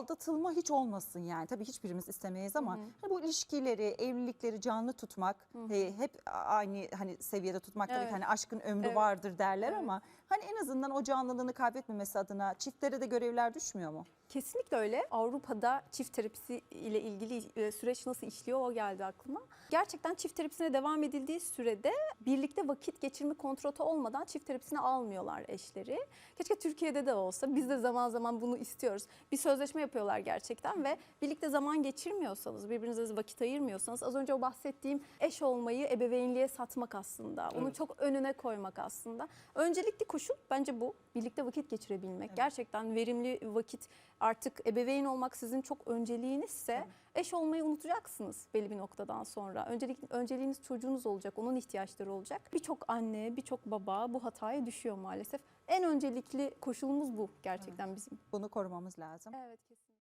aldatılma hiç olmasın yani. Tabii hiçbirimiz istemeyiz ama hani bu ilişkileri, evlilikleri canlı tutmak, e, hep aynı hani seviyede tutmak tabii ki Evet. hani aşkın ömrü Evet. vardır derler Evet. ama hani en azından o canlılığını kaybetmemesi adına çiftlere de görevler düşmüyor mu? Kesinlikle öyle. Avrupa'da çift terapisi ile ilgili e, süreç nasıl işliyor o geldi aklıma. Gerçekten çift terapisine devam edildiği sürede birlikte vakit geçirme kontratı olmadan çift terapisine almıyorlar eşleri. Keşke Türkiye'de de olsa. Biz de zaman zaman bunu istiyoruz. Bir sözleşme yapıyorlar gerçekten ve birlikte zaman geçirmiyorsanız, birbirinize vakit ayırmıyorsanız az önce o bahsettiğim eş olmayı ebeveynliğe satmak aslında. Onu çok önüne koymak aslında. Öncelikli koşul bence bu. Birlikte vakit geçirebilmek. Gerçekten verimli vakit artık ebeveyn olmak sizin çok önceliğinizse eş olmayı unutacaksınız belli bir noktadan sonra. Öncelik, önceliğiniz çocuğunuz olacak, onun ihtiyaçları olacak. Birçok anne, birçok baba bu hataya düşüyor maalesef. En öncelikli koşulumuz bu gerçekten bizim. Bunu korumamız lazım. Evet kesinlikle.